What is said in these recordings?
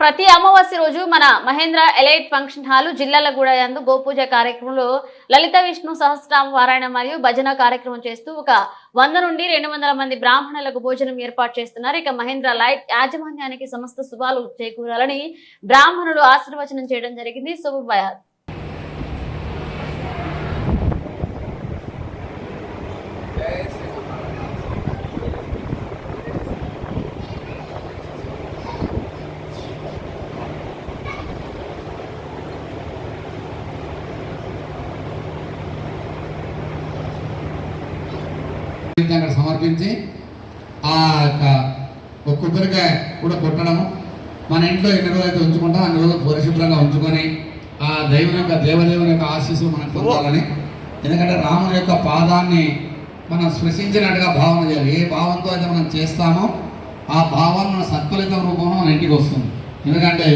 ప్రతి అమావాస్య రోజు మన Mahendra elite function hall Jillelaguda యందు గోపూజ కార్యక్రమంలో లలిత విష్ణు సహస్రనామ పారాయణ మరియు భజన కార్యక్రమం చేస్తూ ఒక వంద నుండి రెండు వందల మంది బ్రాహ్మణులకు భోజనం ఏర్పాటు చేస్తున్నారు. ఇక మహేంద్ర లైట్ యాజమాన్యానికి సమస్త శుభాలు చేకూరాలని బ్రాహ్మణులు ఆశీర్వచనం చేయడం జరిగింది. శుభ అక్కడ సమర్పించి ఆ యొక్క ఒక కొబ్బరికాయ కూడా కొట్టడము. మన ఇంట్లో ఎన్ని రోజులు అయితే ఉంచుకుంటాం. అన్ని రోజులు పరిశుభ్రంగా ఉంచుకొని ఆ దైవం యొక్క దేవదేవుని యొక్క ఆశీస్సులు మనం పొందాలని. ఎందుకంటే రాముని యొక్క పాదాన్ని మనం స్పృశించినట్టుగా భావన చేయాలి. ఏ భావంతో అయితే మనం చేస్తామో ఆ భావం మన సత్ఫలిత రూపంలో మన ఇంటికి వస్తుంది. ఎందుకంటే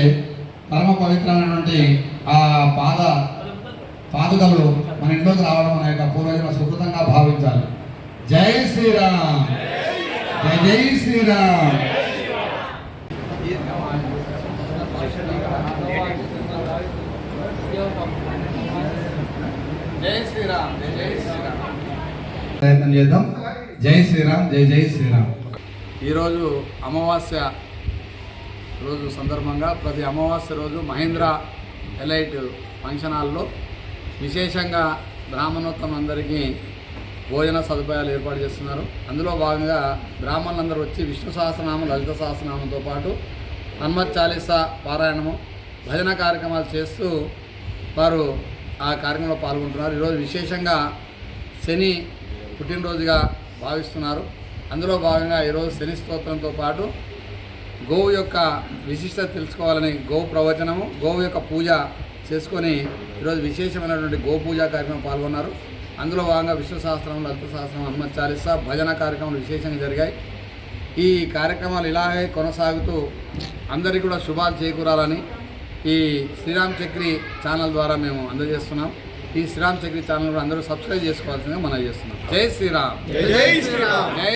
పరమ పవిత్రమైనటువంటి ఆ పాద పాదుకలు మన ఇంట్లోకి రావడం మన యొక్క పూర్వజన సుకృతంగా భావించాలి. జై శ్రీరామ్. జై శ్రీరామ్. జై శ్రీరామ్ జై జై శ్రీరామ్. ప్రయత్నం చేద్దాం. జై శ్రీరామ్ జై జై శ్రీరామ్. ఈరోజు అమావాస్య రోజు సందర్భంగా ప్రతి అమావాస్య రోజు మహేంద్ర ఎలైట్ ఫంక్షన్ హాల్లో విశేషంగా బ్రాహ్మణోత్తమందరికీ భోజన సదుపాయాలు ఏర్పాటు చేస్తున్నారు. అందులో భాగంగా బ్రాహ్మణులందరూ వచ్చి విష్ణు సహస్రనామం లలిత సహస్రనామంతో పాటు హనుమత్ చాలీసా పారాయణము భజన కార్యక్రమాలు చేస్తూ వారు ఆ కార్యక్రమంలో పాల్గొంటున్నారు. ఈరోజు విశేషంగా శని పుట్టినరోజుగా భావిస్తున్నారు. అందులో భాగంగా ఈరోజు శని స్తోత్రంతో పాటు గోవు యొక్క విశిష్టత తెలుసుకోవాలని గోవు ప్రవచనము గోవు యొక్క పూజ చేసుకొని ఈరోజు విశేషమైనటువంటి గో పూజ కార్యక్రమం పాల్గొన్నారు. అందులో భాగంగా విశ్వ సహస్రం లలిత సహస్రం హనుమత్ చాలీసా భజన కార్యక్రమాలు విశేషంగా జరిగాయి. ఈ కార్యక్రమాలు ఇలాగే కొనసాగుతూ అందరికీ కూడా శుభాలు చేకూరాలని ఈ శ్రీరామ్ చక్రి ఛానల్ ద్వారా మేము అందజేస్తున్నాం. ఈ శ్రీరామ్ చక్రి ఛానల్ కూడా అందరూ సబ్స్క్రైబ్ చేసుకోవాల్సిందిగా మనం చేస్తున్నాం. జై శ్రీరామ్. జై శ్రీరామ్. జై